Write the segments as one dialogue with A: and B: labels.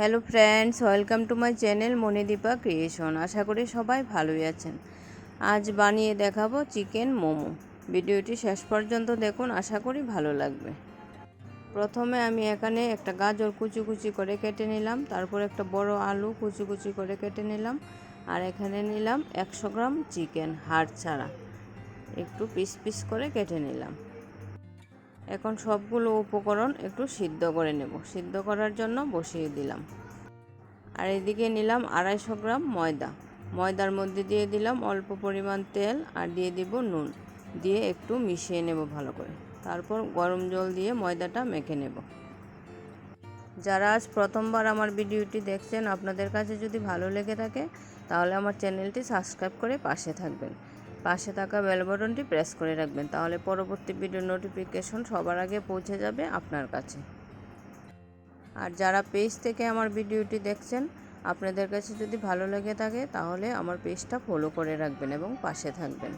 A: Hello friends, welcome to my channel Manidipa creation. আশা করি সবাই ভালোই আছেন। আজ বানিয়ে দেখাবো চিকেন মোমো। ভিডিওটি শেষ পর্যন্ত দেখুন, আশা করি ভালো লাগবে। প্রথমে আমি এখানে একটা গাজর কুচি কুচি করে কেটে নিলাম, তারপর একটা বড় আলু কুচি কুচি করে কেটে নিলাম, আর এখানে নিলাম একশো গ্রাম চিকেন হাড় ছাড়া একটু পিস পিস করে কেটে নিলাম। এখন সবগুলো উপকরণ একটু সিদ্ধ করে নেব। সিদ্ধ করার জন্য বসিয়ে দিলাম। আর এদিকে নিলাম আড়াইশো গ্রাম ময়দা। ময়দার মধ্যে দিয়ে দিলাম অল্প পরিমাণ তেল আর দিয়ে দিব নুন। দিয়ে একটু মিশিয়ে নেব ভালো করে। তারপর গরম জল দিয়ে ময়দাটা মেখে নেব। যারা আজ প্রথমবার আমার ভিডিওটি দেখছেন, আপনাদের কাছে যদি ভালো লেগে থাকে, তাহলে আমার চ্যানেলটি সাবস্ক্রাইব করে পাশে থাকবেন। পাশে থাকা বেল বটনটি প্রেস করে রাখবেন, তাহলে পরবর্তী ভিডিও নোটিফিকেশন সবার আগে পৌঁছে যাবে আপনার কাছে। আর যারা পেজ থেকে আমার ভিডিওটি দেখছেন, আপনাদের কাছে যদি ভালো লেগে থাকে, তাহলে আমার পেজটা ফলো করে রাখবেন এবং পাশে থাকবেন।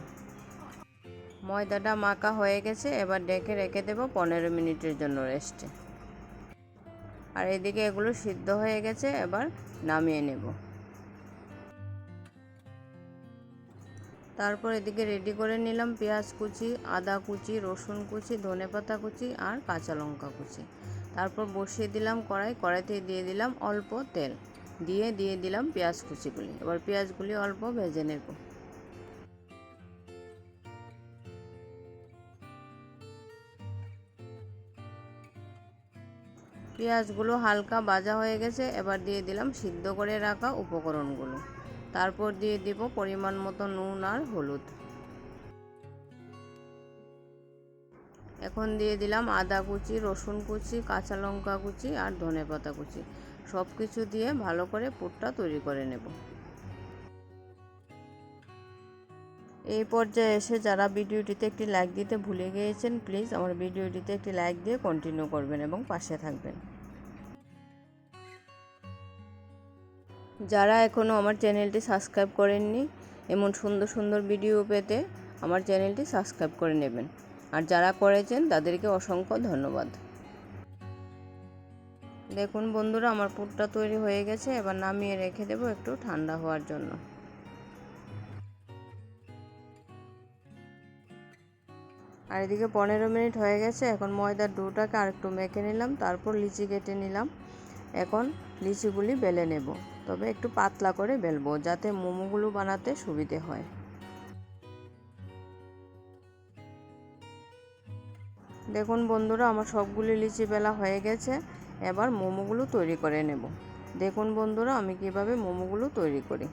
A: ময়দাটা মাখা হয়ে গেছে, এবার ডেকে রেখে দেবো পনেরো মিনিটের জন্য রেস্টে। আর এদিকে এগুলো সিদ্ধ হয়ে গেছে, এবার নামিয়ে নেব। তারপর এদিকে রেডি করে নিলাম পেঁয়াজ কুচি, আদা কুচি, রসুন কুচি ধনে পাতা কুচি আর কাঁচা লঙ্কা কুচি। তারপর বসিয়ে দিলাম কড়াই, কড়াইতে দিয়ে দিলাম অল্প তেল। দিয়ে দিয়ে দিলাম পেঁয়াজ কুচিগুলি। এবার পেঁয়াজগুলি অল্প ভেজে নেব। পেঁয়াজগুলো হালকা ভাজা হয়ে গেছে। এবার দিয়ে দিলাম সিদ্ধ করে রাখা উপকরণগুলো। তারপর দিয়ে দিব পরিমাণ মতো নুন আর হলুদ। এখন দিয়ে দিলাম আদা কুচি, রসুন কুচি, কাঁচা লঙ্কা কুচি আর ধনে পাতা কুচি। সব কিছু দিয়ে ভালো করে পুরটা তৈরি করে নেব। এই পর্যায়ে এসে যারা ভিডিওটিতে একটি লাইক দিতে ভুলে গিয়েছেন প্লিজ আমার ভিডিওটিতে একটি লাইক দিয়ে কন্টিনিউ করবেন এবং পাশে থাকবেন। যারা এখনও আমার চ্যানেলটি সাবস্ক্রাইব করেননি, এমন সুন্দর সুন্দর ভিডিও পেতে আমার চ্যানেলটি সাবস্ক্রাইব করে নেবেন। আর যারা করেছেন, তাদেরকে অসংখ্য ধন্যবাদ। দেখুন বন্ধুরা, আমার পুরটা তৈরি হয়ে গেছে। এবার নামিয়ে রেখে দেবো একটু ঠান্ডা হওয়ার জন্য। আর এদিকে পনেরো মিনিট হয়ে গেছে। এখন ময়দার ডোটাকে আর একটু মেখে নিলাম। তারপর লিচি কেটে নিলাম। এখন লিচিগুলি বেলে নেব। তবে একটু পাতলা করে বেলবো যাতে মোমোগুলো বানাতে সুবিধে হয়। দেখুন বন্ধুরা, আমার সবগুলি লিচি বেলা হয়ে গেছে। এবার মোমোগুলো তৈরি করে নেব। দেখুন বন্ধুরা, আমি কীভাবে মোমোগুলো তৈরি করি।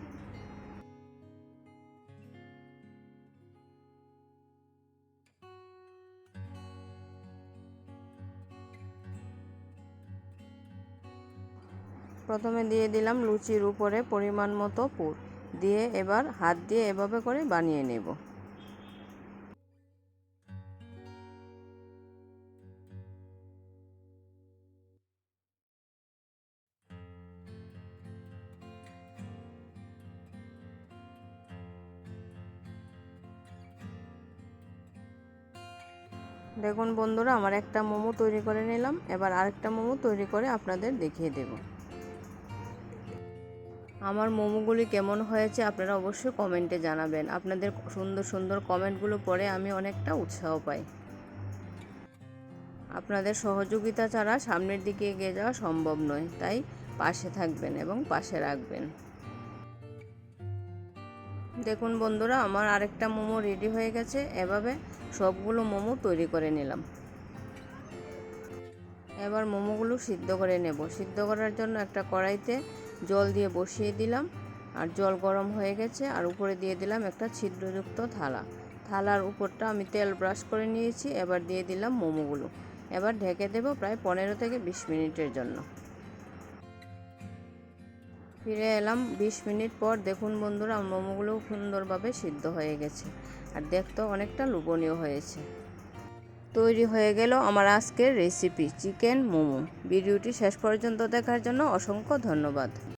A: প্রথমে দিয়ে দিলাম লুচির উপরে পরিমাণ মতো পুর। দিয়ে এবার হাত দিয়ে এভাবে করে বানিয়ে নেব। দেখুন বন্ধুরা, আমার একটা মোমো তৈরি করে নিলাম। এবার আরেকটা মোমো তৈরি করে আপনাদের দেখিয়ে দেব। আমার মোমোগুলি কেমন হয়েছে আপনারা অবশ্যই কমেন্টে জানাবেন। আপনাদের সুন্দর সুন্দর কমেন্টগুলো পড়ে আমি অনেকটা উৎসাহ পাই। আপনাদের সহযোগিতা ছাড়া সামনের দিকে এগিয়ে যাওয়া সম্ভব নয়, তাই পাশে থাকবেন এবং পাশে রাখবেন। দেখুন বন্ধুরা, আমার আরেকটা মোমো রেডি হয়ে গেছে, এভাবে সবগুলো মোমো তৈরি করে নিলাম। এবার মোমোগুলো সিদ্ধ করে নেব। সিদ্ধ করার জন্য একটা কড়াইতে জল দিয়ে বসিয়ে দিলাম। আর জল গরম হয়ে গেছে। আর উপরে দিয়ে দিলাম একটা ছিদ্রযুক্ত থালা। থালার উপরটা আমি তেল ব্রাশ করে নিয়েছি। এবার দিয়ে দিলাম মোমোগুলো। এবার ঢেকে দেব প্রায় পনেরো থেকে বিশ মিনিটের জন্য। ফিরে এলাম বিশ মিনিট পর। দেখুন বন্ধুরা মোমোগুলো সুন্দরভাবে সিদ্ধ হয়ে গেছে। আর দেখতেও অনেকটা লোভনীয় হয়েছে। তৈরি হয়ে গেল আমার আজকের রেসিপি চিকেন মোমো। ভিডিওটি শেষ পর্যন্ত দেখার জন্য অসংখ্য ধন্যবাদ।